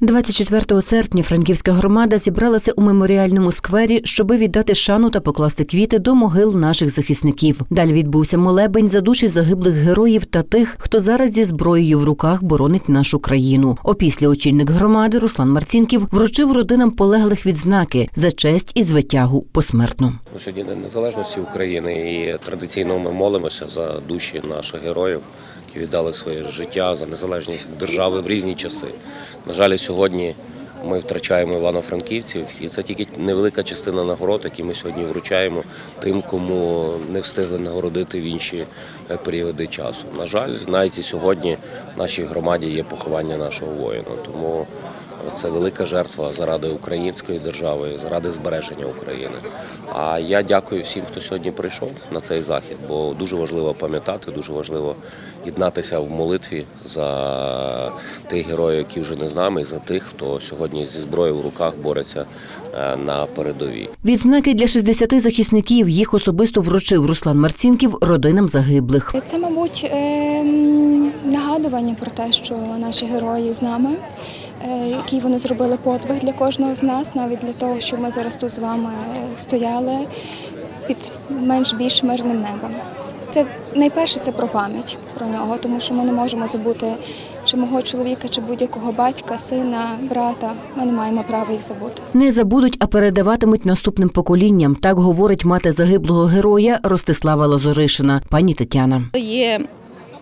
24 серпня франківська громада зібралася у меморіальному сквері, щоби віддати шану та покласти квіти до могил наших захисників. Далі відбувся молебень за душі загиблих героїв та тих, хто зараз зі зброєю в руках боронить нашу країну. Опісля очільник громади Руслан Марцінків вручив родинам полеглих відзнаки за честь і звитягу посмертно. Сьогодні День Незалежності України і традиційно ми молимося за душі наших героїв, які віддали своє життя за незалежність держави в різні часи. На жаль, сьогодні ми втрачаємо івано-франківців, і це тільки невелика частина нагород, які ми сьогодні вручаємо тим, кому не встигли нагородити в інші е, періоди часу. На жаль, навіть і сьогодні в нашій громаді є поховання нашого воїна. Тому це велика жертва заради української держави, заради збереження України. А я дякую всім, хто сьогодні прийшов на цей захід, бо дуже важливо пам'ятати, дуже важливо єднатися в молитві за тих героїв, які вже не з нами, і за тих, хто сьогодні зі зброєю в руках бореться е, на передовій. Відзнаки для 60 захисників їх особисто вручив Руслан Марцінків родинам загиблих. Це, мабуть, ем, нагадування про те, що наші герої з нами, який вони зробили подвиг для кожного з нас, навіть для того, щоб ми зараз тут з вами стояли під менш-більш мирним небом. Це найперше це про пам'ять про нього, тому що ми не можемо забути чи мого чоловіка, чи будь-якого батька, сина, брата. Ми не маємо права їх забути. Не забудуть, а передаватимуть наступним поколінням. Так говорить мати загиблого героя Ростислава Лазоришина, пані Тетяна. Є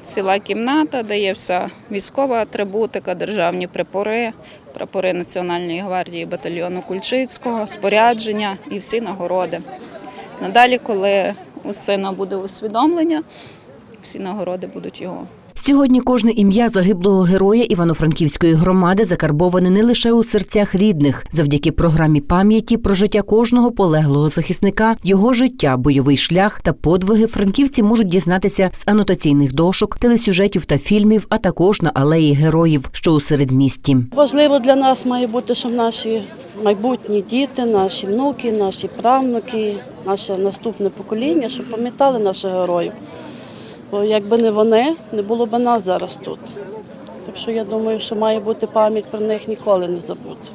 ціла кімната, де є вся військова атрибутика, державні прапори, прапори Національної гвардії батальйону Кульчицького, спорядження і всі нагороди. Надалі, коли у сина буде усвідомлення, всі нагороди будуть його. Сьогодні кожне ім'я загиблого героя Івано-Франківської громади закарбоване не лише у серцях рідних, завдяки програмі пам'яті про життя кожного полеглого захисника, його життя, бойовий шлях та подвиги франківці можуть дізнатися з анотаційних дошок, телесюжетів та фільмів, а також на алеї героїв, що у середмісті. Важливо для нас має бути, щоб наші майбутні діти, наші внуки, наші правнуки, наше наступне покоління, щоб пам'ятали наших героїв. Бо якби не вони, не було б нас зараз тут. Так що я думаю, що має бути пам'ять про них ніколи не забути.